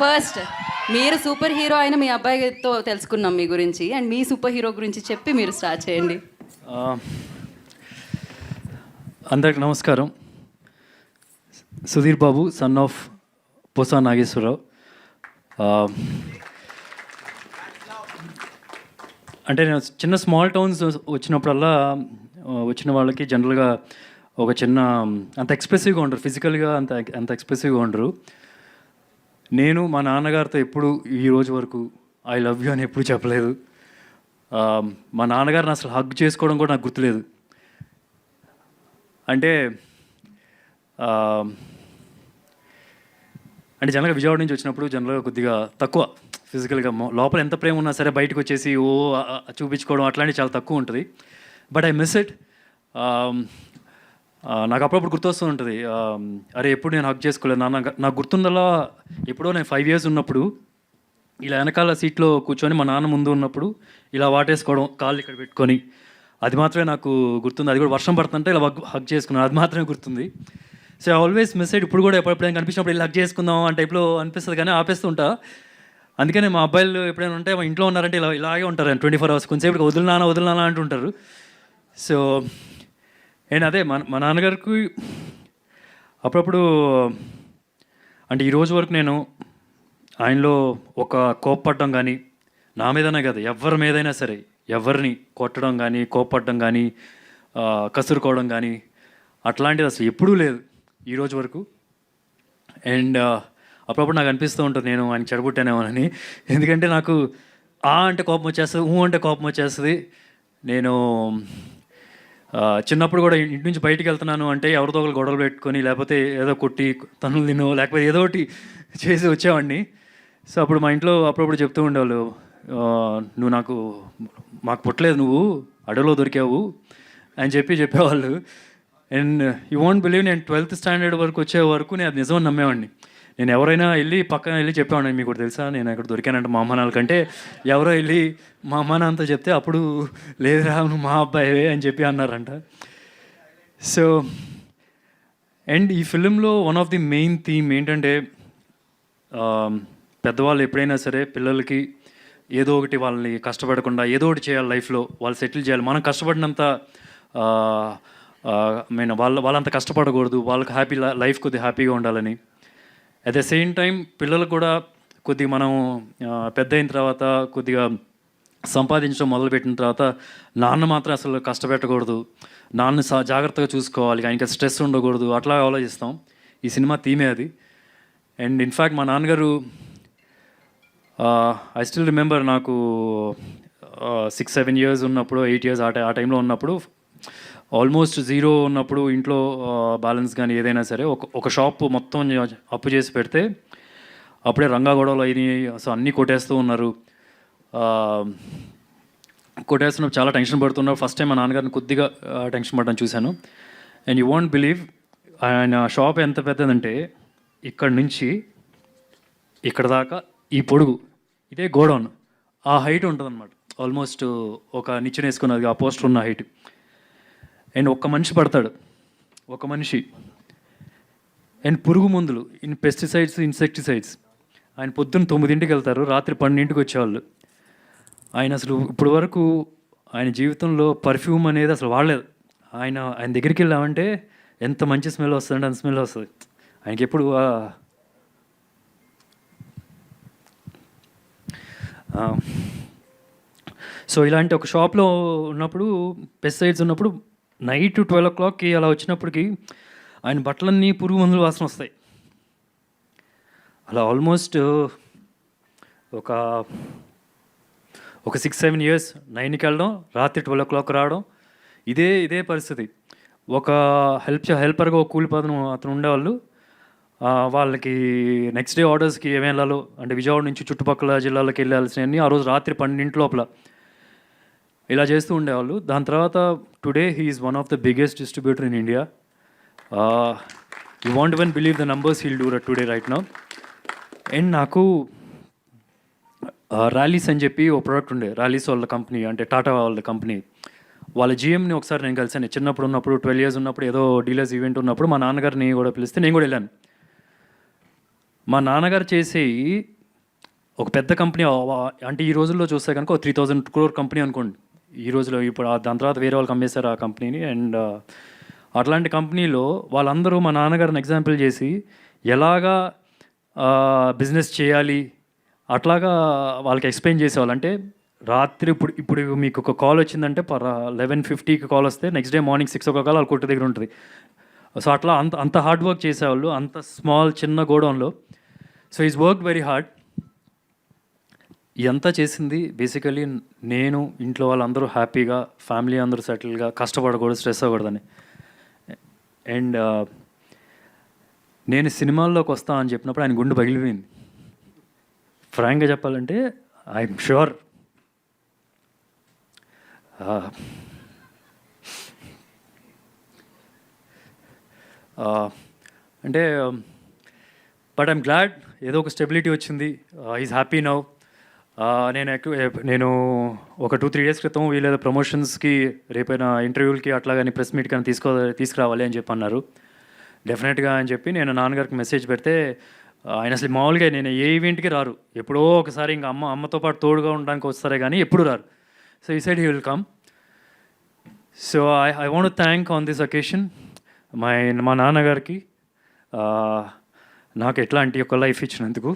First మీరు super hero అయిన మీ అబ్బాయితో తెలుసుకున్నాం మీ గురించి అండ్ మీ సూపర్ హీరో గురించి చెప్పి మీరు స్టార్ట్ చేయండి. అందరికి నమస్కారం. Sudheer Babu son of Posa Nageswararao. అంటే నేను చిన్న స్మాల్ టౌన్స్ వచ్చినప్పుడల్లా వచ్చిన వాళ్ళకి జనరల్గా ఒక చిన్న అంత ఎక్స్ప్రెసివ్గా ఉండరు. ఫిజికల్గా అంత అంత ఎక్స్ప్రెసివ్గా ఉండరు. నేను మా నాన్నగారితో ఎప్పుడు ఈ రోజు వరకు ఐ లవ్ యూ అని ఎప్పుడు చెప్పలేదు. మా నాన్నగారిని అసలు హగ్ చేసుకోవడం కూడా నాకు గుర్తులేదు. అంటే అంటే జనరల్గా విజయవాడ నుంచి వచ్చినప్పుడు జనరల్గా కొద్దిగా తక్కువ. ఫిజికల్గా లోపల ఎంత ప్రేమ ఉన్నా సరే బయటకు వచ్చేసి ఓ చూపించుకోవడం అట్లాంటివి చాలా తక్కువ ఉంటుంది. బట్ ఐ మిస్ ఇట్ నాకు అప్పుడప్పుడు గుర్తొస్తూ ఉంటుంది అరే ఎప్పుడు నేను హక్ చేసుకోలేదు నాన్న నాకు గుర్తుందలా ఎప్పుడో నేను ఫైవ్ ఇయర్స్ ఉన్నప్పుడు ఇలా వెనకాల సీట్లో కూర్చొని మా నాన్న ముందు ఉన్నప్పుడు ఇలా వాటేసుకోవడం కాళ్ళు ఇక్కడ పెట్టుకొని అది మాత్రమే నాకు గుర్తుంది. అది కూడా వర్షం పడుతుంటే ఇలా హక్ చేసుకున్నాను. అది మాత్రమే గుర్తుంది. సో ఆల్వేస్ మిస్ ఇప్పుడు కూడా ఎప్పుడెప్పుడైనా కనిపించినప్పుడు ఇలా హక్ చేసుకుందాం అంటే టైప్లో అనిపిస్తుంది కానీ ఆపేస్తుంటా. అందుకనే మా అబ్బాయిలు ఎప్పుడైనా ఉంటే మా ఇంట్లో ఉన్నారంటే ఇలా ఇలాగే ఉంటారు. ట్వంటీ ఫోర్ అవర్స్ కొంచెంసేపు వదిలినానా వదిలినానా అంటుంటారు. సో నేను అదే మా మా నాన్నగారికి అప్పుడప్పుడు అంటే ఈరోజు వరకు నేను ఆయనలో ఒక కోప్పడడం కానీ నా మీదనే కదా ఎవరి మీదైనా సరే ఎవరిని కొట్టడం కానీ కోప్పడడం కానీ కసురుకోవడం కానీ అట్లాంటిది అసలు ఎప్పుడూ లేదు ఈరోజు వరకు. అండ్ అప్పుడప్పుడు నాకు అనిపిస్తూ ఉంటుంది నేను ఆయన చెడగొట్టానేమోనని ఎందుకంటే నాకు ఆ అంటే కోపం వచ్చేస్తుంది ఊ అంటే కోపం వచ్చేస్తుంది. నేను చిన్నప్పుడు కూడా ఇంటి నుంచి బయటికి వెళ్తున్నాను అంటే ఎవరితో ఒకరు గొడవలు పెట్టుకొని లేకపోతే ఏదో కొట్టి తనులు తినో లేకపోతే ఏదో ఒకటి చేసి వచ్చేవాడిని. సో అప్పుడు మా ఇంట్లో అప్పుడప్పుడు చెప్తూ ఉండేవాళ్ళు నువ్వు నాకు మాకు పుట్టలేదు నువ్వు అడవిలో దొరికావు అని చెప్పి చెప్పేవాళ్ళు. అండ్ యూ వాంట్ బిలీవ్ నేను ట్వెల్త్ స్టాండర్డ్ వరకు వచ్చే వరకు నేను అది నిజమని నమ్మేవాడిని. నేను ఎవరైనా వెళ్ళి పక్కన వెళ్ళి చెప్పాను మీకు తెలుసా? నేను ఇక్కడ దొరికానంటే మా అమ్మ నాన్న కంటే ఎవరో వెళ్ళి మా అమ్మ నాన్నతో చెప్తే అప్పుడు లేదురా నువ్వు మా అబ్బాయివే అని చెప్పి అన్నారంట. సో అండ్ ఈ ఫిలింలో one of the main theme ఏంటంటే పెద్దవాళ్ళు ఎప్పుడైనా సరే పిల్లలకి ఏదో ఒకటి వాళ్ళని కష్టపడకుండా ఏదో ఒకటి చేయాలి లైఫ్లో వాళ్ళు సెటిల్ చేయాలి. మనం కష్టపడినంత మీన్ వాళ్ళ వాళ్ళంత కష్టపడకూడదు వాళ్ళకి హ్యాపీ లైఫ్ కొద్దిగా హ్యాపీగా ఉండాలని. అట్ ద సేమ్ టైం పిల్లలు కూడా కొద్దిగా మనం పెద్ద అయిన తర్వాత కొద్దిగా సంపాదించడం మొదలుపెట్టిన తర్వాత నాన్న మాత్రం అసలు కష్టపెట్టకూడదు. నాన్న సా జాగ్రత్తగా చూసుకోవాలి. ఆయనకి స్ట్రెస్ ఉండకూడదు. అట్లా ఆలోచిస్తాం. ఈ సినిమా థీమే అది. అండ్ ఇన్ఫ్యాక్ట్ మా నాన్నగారు ఐ స్టిల్ రిమెంబర్ నాకు సిక్స్ సెవెన్ ఇయర్స్ ఉన్నప్పుడు ఎయిట్ ఇయర్స్ ఆ టై ఆ టైంలో ఉన్నప్పుడు ఆల్మోస్ట్ జీరో ఉన్నప్పుడు ఇంట్లో బ్యాలెన్స్ కానీ ఏదైనా సరే ఒక ఒక షాప్ మొత్తం అప్పు చేసి పెడితే అప్పుడే రంగా గొడవలు అయినాయి. అసలు అన్నీ కొట్టేస్తూ ఉన్నారు. కొట్టేస్తున్నప్పుడు చాలా టెన్షన్ పడుతున్నారు. ఫస్ట్ టైం మా నాన్నగారిని కొద్దిగా టెన్షన్ పడడం చూశాను. అండ్ యూ వాంట్ బిలీవ్ ఆయన షాప్ ఎంత పెద్దదంటే ఇక్కడ నుంచి ఇక్కడ దాకా ఈ పొడుగు ఇదే గోడౌన్. ఆ హైట్ ఉంటుందన్నమాట. ఆల్మోస్ట్ ఒక నిచ్చెన వేసుకున్నది ఆ పోస్టర్ ఉన్న హైట్. అండ్ ఒక్క మనిషి పడతాడు. ఒక మనిషి. అండ్ పురుగు మందులు ఇన్ పెస్టిసైడ్స్ ఇన్సెక్టిసైడ్స్. ఆయన పొద్దున్న తొమ్మిదింటికి వెళ్తారు రాత్రి పన్నెండింటికి వచ్చేవాళ్ళు. ఆయన అసలు ఇప్పుడు వరకు ఆయన జీవితంలో పర్ఫ్యూమ్ అనేది అసలు వాడలేదు. ఆయన ఆయన దగ్గరికి వెళ్ళామంటే ఎంత మంచి స్మెల్ వస్తుందంటే అంత స్మెల్ వస్తుంది. ఆయనకి ఎప్పుడు సో ఇలాంటి ఒక షాప్లో ఉన్నప్పుడు పెస్టిసైడ్స్ ఉన్నప్పుడు నైట్ ట్వెల్వ్ ఓ క్లాక్కి అలా వచ్చినప్పటికి ఆయన బట్టలన్నీ పురుగు మందులు వాసన వస్తాయి. అలా ఆల్మోస్ట్ uh, ఒక ఒక సిక్స్ సెవెన్ ఇయర్స్ నైన్కి వెళ్ళడం రాత్రి ట్వెల్వ్ ఓ క్లాక్ రావడం ఇదే ఇదే పరిస్థితి. ఒక హెల్ప్ హెల్పర్గా ఒక కూలిపోతను అతను ఉండేవాళ్ళు. వాళ్ళకి నెక్స్ట్ డే ఆర్డర్స్కి ఏమి వెళ్ళాలో అంటే విజయవాడ నుంచి చుట్టుపక్కల జిల్లాలకు వెళ్ళాల్సినవన్నీ ఆ రోజు రాత్రి పన్నెండింటి లోపల. ఇలా చేస్తూ ఉండేవాళ్ళు. దాని తర్వాత today he's one of the biggest distributor in India you won't one believe the numbers he'll do today right now and నాకు uh, ర్యాలీస్ అని చెప్పి ఓ ప్రోడక్ట్ ఉండే. ర్యాలీస్ వాళ్ళ కంపెనీ అంటే టాటా వాళ్ళ కంపెనీ వాళ్ళ జిఎంని ఒకసారి నేను కలిసాను చిన్నప్పుడు ఉన్నప్పుడు ట్వెల్వ్ ఇయర్స్ ఉన్నప్పుడు ఏదో డీలర్స్ ఈవెంట్ ఉన్నప్పుడు మా నాన్నగారిని కూడా పిలిస్తే నేను కూడా వెళ్ళాను. మా నాన్నగారు చేసే ఒక పెద్ద కంపెనీ అంటే ఈ రోజుల్లో చూస్తే కనుక త్రీ థౌజండ్ క్రోర్ కంపెనీ అనుకోండి. ఈ రోజులో ఇప్పుడు దాని తర్వాత వేరే వాళ్ళకి అమ్మేశారు ఆ కంపెనీని. అండ్ అట్లాంటి కంపెనీలో వాళ్ళందరూ మా నాన్నగారిని ఎగ్జాంపుల్ చేసి ఎలాగా బిజినెస్ చేయాలి అట్లాగా వాళ్ళకి ఎక్స్ప్లెయిన్ చేసేవాళ్ళు. అంటే రాత్రి ఇప్పుడు ఇప్పుడు మీకు ఒక కాల్ వచ్చిందంటే పర్ లెవెన్ ఫిఫ్టీకి కాల్ వస్తే next day morning six o'clock వాళ్ళ కొట్టు దగ్గర ఉంటుంది. సో అట్లా అంత అంత హార్డ్ వర్క్ చేసేవాళ్ళు అంత స్మాల్ చిన్న గోడౌన్లో. So is work very hard. ఎంత చేసింది బేసికలీ నేను ఇంట్లో వాళ్ళందరూ హ్యాపీగా ఫ్యామిలీ అందరూ సెటిల్గా కష్టపడకూడదు స్ట్రెస్ అవ్వకూడదని. అండ్ uh, నేను సినిమాల్లోకి వస్తా అని చెప్పినప్పుడు ఆయన గుండె పగిలిపోయింది. ఫ్రాంక్గా చెప్పాలంటే ఐఎమ్ షూర్ uh, uh, అంటే బట్ ఐమ్ గ్లాడ్ ఏదో ఒక స్టెబిలిటీ వచ్చింది. ఈజ్ హ్యాపీ నౌ నేను ఎక్కువ నేను ఒక టూ త్రీ డేస్ క్రితం వీళ్ళ ప్రమోషన్స్కి రేపైనా ఇంటర్వ్యూలకి అట్లా కానీ ప్రెస్ మీట్ కానీ తీసుకో తీసుకురావాలి అని చెప్పి అన్నారు. డెఫినెట్గా అని చెప్పి నేను నాన్నగారికి మెసేజ్ పెడితే ఆయన అసలు మామూలుగా నేను ఏ ఈవెంట్కి రారు. ఎప్పుడో ఒకసారి ఇంకా అమ్మ అమ్మతో పాటు తోడుగా ఉండడానికి వస్తారే కానీ ఎప్పుడు రారు. సో ఈ side he will come so I I want thank on this occasion my మా నాన్నగారికి నాకు ఎట్లాంటి ఒక లైఫ్ ఇచ్చినందుకు.